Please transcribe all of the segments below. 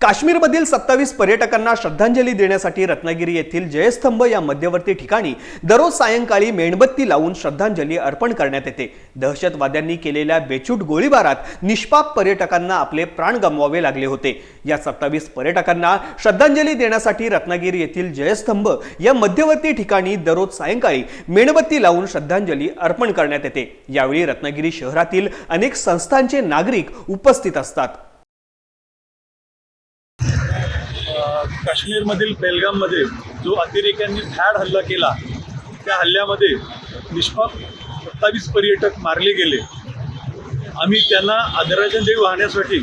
काश्मीरमधील सत्तावीस पर्यटकांना श्रद्धांजली देण्यासाठी रत्नागिरी येथील जयस्तंभ या मध्यवर्ती ठिकाणी दररोज सायंकाळी मेणबत्ती लावून श्रद्धांजली अर्पण करण्यात येते. दहशतवाद्यांनी केलेल्या बेचूट गोळीबारात निष्पाप पर्यटकांना आपले प्राण गमवावे लागले होते. या सत्तावीस पर्यटकांना श्रद्धांजली देण्यासाठी रत्नागिरी येथील जयस्तंभ या मध्यवर्ती ठिकाणी दररोज सायंकाळी मेणबत्ती लावून श्रद्धांजली अर्पण करण्यात येते. यावेळी रत्नागिरी शहरातील अनेक संस्थांचे नागरिक उपस्थित असतात. काश्मीरमधील बेलगाममध्ये जो अतिरेक्यांनी ठाड हल्ला केला त्या हल्ल्यामध्ये निष्पाप सत्तावीस पर्यटक मारले गेले. आम्ही त्यांना आदरांजली वाहण्यासाठी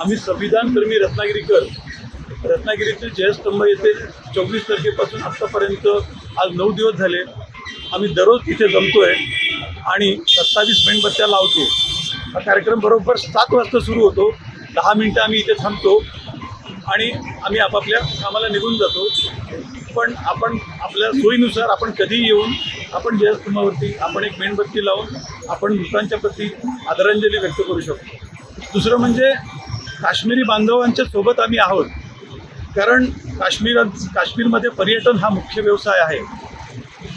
आम्ही संविधानकर्मी रत्नागिरीकर रत्नागिरीचे जयस्तंभ येथे चोवीस तारखेपासून आत्तापर्यंत आज नऊ दिवस झाले. आम्ही दररोज तिथे जमतोय आणि सत्तावीस मेणबत्त्या लावतो. हा कार्यक्रम बरोबर सात वाजता सुरू होतो. दहा मिनटं आम्ही इथे थांबतो. आणि आम्ही आपापल्या कामाला निघून जातो. पण आपण आपल्या सोयीनुसार आपण कधी येऊन आपण जयस्तंभावरती आपण एक मेणबत्ती लावून आपण मृतांच्या प्रती आदरांजली व्यक्त करू शकतो. दुसरं म्हणजे काश्मीरी बांधवांच्या सोबत आम्ही आहोत. कारण काश्मीर काश्मीरमध्ये पर्यटन हा मुख्य व्यवसाय आहे.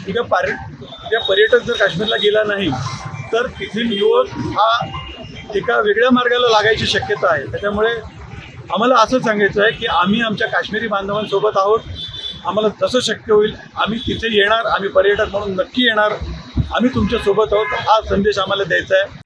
उद्या पार उद्या पर्यटक जर काश्मीरला गेला नाही तर तेथील युवक हा एका वेगळ्या मार्गाला लागायची शक्यता आहे. त्याच्यामुळे आम्हाला असं सांगायचं आहे की आम्ही आमच्या काश्मीरी बांधवांसोबत आहोत. आम्हाला जसं शक्य होईल. आम्ही तिथे येणार आम्ही पर्यटक म्हणून नक्की येणार. आम्ही तुमच्यासोबत आहोत. हा संदेश आम्हाला द्यायचा आहे.